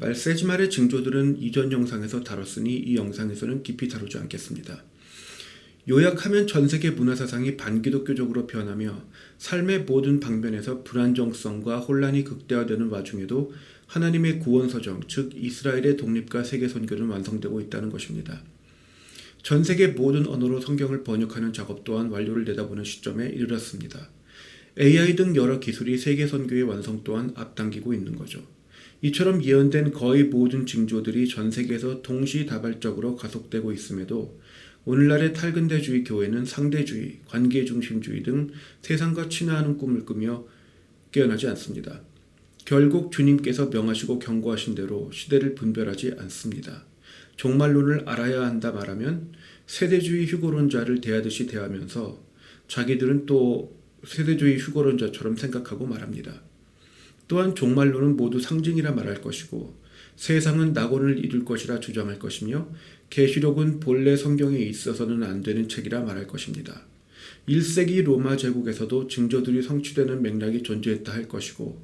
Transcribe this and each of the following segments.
말세지말의 징조들은 이전 영상에서 다뤘으니 이 영상에서는 깊이 다루지 않겠습니다. 요약하면 전 세계 문화 사상이 반기독교적으로 변하며 삶의 모든 방면에서 불안정성과 혼란이 극대화되는 와중에도 하나님의 구원 서정, 즉 이스라엘의 독립과 세계 선교는 완성되고 있다는 것입니다. 전 세계 모든 언어로 성경을 번역하는 작업 또한 완료를 내다보는 시점에 이르렀습니다. AI 등 여러 기술이 세계 선교의 완성 또한 앞당기고 있는 거죠. 이처럼 예언된 거의 모든 징조들이 전 세계에서 동시다발적으로 가속되고 있음에도 오늘날의 탈근대주의 교회는 상대주의, 관계중심주의 등 세상과 친화하는 꿈을 꾸며 깨어나지 않습니다. 결국 주님께서 명하시고 경고하신 대로 시대를 분별하지 않습니다. 종말론을 알아야 한다 말하면 세대주의 휴거론자를 대하듯이 대하면서 자기들은 또 세대주의 휴거론자처럼 생각하고 말합니다. 또한 종말론은 모두 상징이라 말할 것이고 세상은 낙원을 이룰 것이라 주장할 것이며 계시록은 본래 성경에 있어서는 안 되는 책이라 말할 것입니다. 1세기 로마 제국에서도 징조들이 성취되는 맥락이 존재했다 할 것이고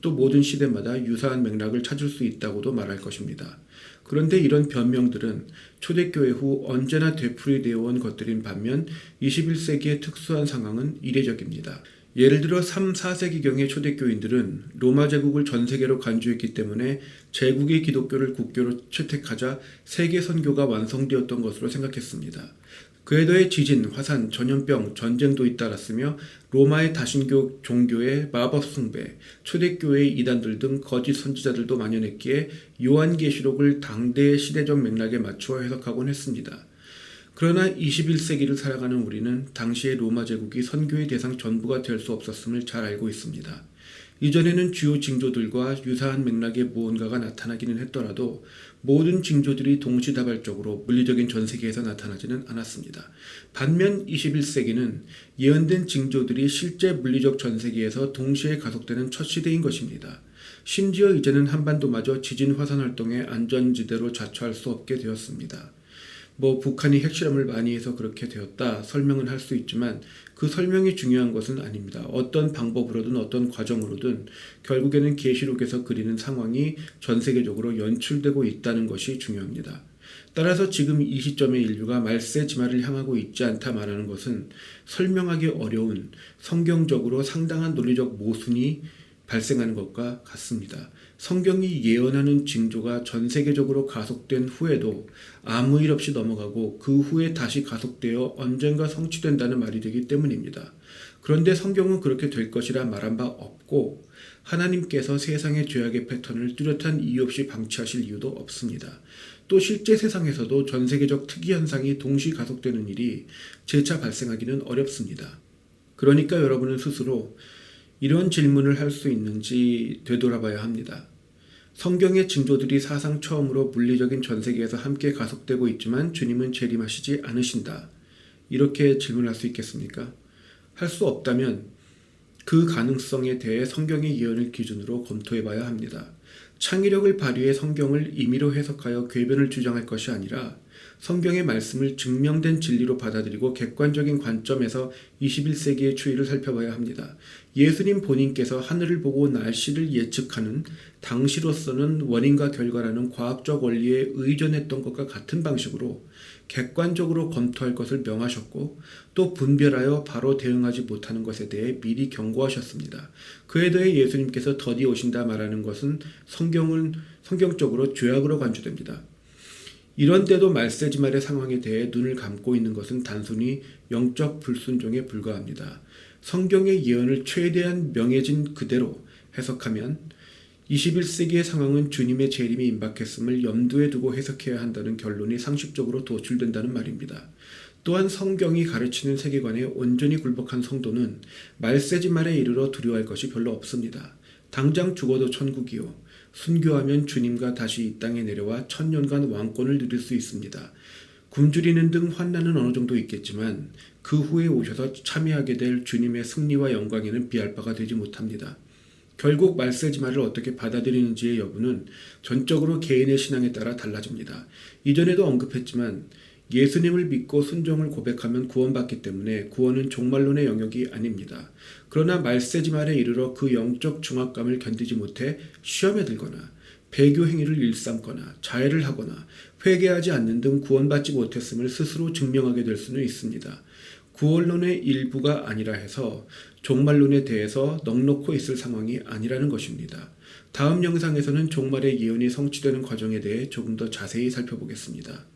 또 모든 시대마다 유사한 맥락을 찾을 수 있다고도 말할 것입니다. 그런데 이런 변명들은 초대교회 후 언제나 되풀이되어 온 것들인 반면 21세기의 특수한 상황은 이례적입니다. 예를 들어 3, 4세기경의 초대교인들은 로마 제국을 전 세계로 간주했기 때문에 제국의 기독교를 국교로 채택하자 세계 선교가 완성되었던 것으로 생각했습니다. 그에 더해 지진, 화산, 전염병, 전쟁도 잇따랐으며 로마의 다신교 종교의 마법 숭배, 초대교회의 이단들 등 거짓 선지자들도 만연했기에 요한계시록을 당대의 시대적 맥락에 맞추어 해석하곤 했습니다. 그러나 21세기를 살아가는 우리는 당시의 로마 제국이 선교의 대상 전부가 될 수 없었음을 잘 알고 있습니다. 이전에는 주요 징조들과 유사한 맥락의 무언가가 나타나기는 했더라도 모든 징조들이 동시다발적으로 물리적인 전 세계에서 나타나지는 않았습니다. 반면 21세기는 예언된 징조들이 실제 물리적 전 세계에서 동시에 가속되는 첫 시대인 것입니다. 심지어 이제는 한반도마저 지진 화산 활동의 안전지대로 자처할 수 없게 되었습니다. 뭐 북한이 핵실험을 많이 해서 그렇게 되었다 설명은 할 수 있지만 그 설명이 중요한 것은 아닙니다. 어떤 방법으로든 어떤 과정으로든 결국에는 계시록에서 그리는 상황이 전 세계적으로 연출되고 있다는 것이 중요합니다. 따라서 지금 이 시점의 인류가 말세 지마를 향하고 있지 않다 말하는 것은 설명하기 어려운 성경적으로 상당한 논리적 모순이 발생하는 것과 같습니다. 성경이 예언하는 징조가 전 세계적으로 가속된 후에도 아무 일 없이 넘어가고 그 후에 다시 가속되어 언젠가 성취된다는 말이 되기 때문입니다. 그런데 성경은 그렇게 될 것이라 말한 바 없고 하나님께서 세상의 죄악의 패턴을 뚜렷한 이유 없이 방치하실 이유도 없습니다. 또 실제 세상에서도 전 세계적 특이 현상이 동시 가속되는 일이 재차 발생하기는 어렵습니다. 그러니까 여러분은 스스로 이런 질문을 할 수 있는지 되돌아봐야 합니다. 성경의 징조들이 사상 처음으로 물리적인 전 세계에서 함께 가속되고 있지만 주님은 재림하시지 않으신다. 이렇게 질문할 수 있겠습니까? 할 수 없다면 그 가능성에 대해 성경의 예언을 기준으로 검토해 봐야 합니다. 창의력을 발휘해 성경을 임의로 해석하여 궤변을 주장할 것이 아니라 성경의 말씀을 증명된 진리로 받아들이고 객관적인 관점에서 21세기의 추이를 살펴봐야 합니다. 예수님 본인께서 하늘을 보고 날씨를 예측하는 당시로서는 원인과 결과라는 과학적 원리에 의존했던 것과 같은 방식으로 객관적으로 검토할 것을 명하셨고 또 분별하여 바로 대응하지 못하는 것에 대해 미리 경고하셨습니다. 그에 더해 예수님께서 더디 오신다 말하는 것은 성경은 성경적으로 죄악으로 간주됩니다. 이런데도 말세지말의 상황에 대해 눈을 감고 있는 것은 단순히 영적 불순종에 불과합니다. 성경의 예언을 최대한 명예진 그대로 해석하면 21세기의 상황은 주님의 재림이 임박했음을 염두에 두고 해석해야 한다는 결론이 상식적으로 도출된다는 말입니다. 또한 성경이 가르치는 세계관에 온전히 굴복한 성도는 말세지 말에 이르러 두려워할 것이 별로 없습니다. 당장 죽어도 천국이요. 순교하면 주님과 다시 이 땅에 내려와 천년간 왕권을 누릴 수 있습니다. 굶주리는 등 환난은 어느 정도 있겠지만 그 후에 오셔서 참여하게 될 주님의 승리와 영광에는 비할 바가 되지 못합니다. 결국 말세지마를 어떻게 받아들이는지의 여부는 전적으로 개인의 신앙에 따라 달라집니다. 이전에도 언급했지만 예수님을 믿고 순종을 고백하면 구원받기 때문에 구원은 종말론의 영역이 아닙니다. 그러나 말세지말에 이르러 그 영적 중압감을 견디지 못해 시험에 들거나 배교 행위를 일삼거나 자해를 하거나 회개하지 않는 등 구원받지 못했음을 스스로 증명하게 될 수는 있습니다. 구원론의 일부가 아니라 해서 종말론에 대해서 넉넉고 있을 상황이 아니라는 것입니다. 다음 영상에서는 종말의 예언이 성취되는 과정에 대해 조금 더 자세히 살펴보겠습니다.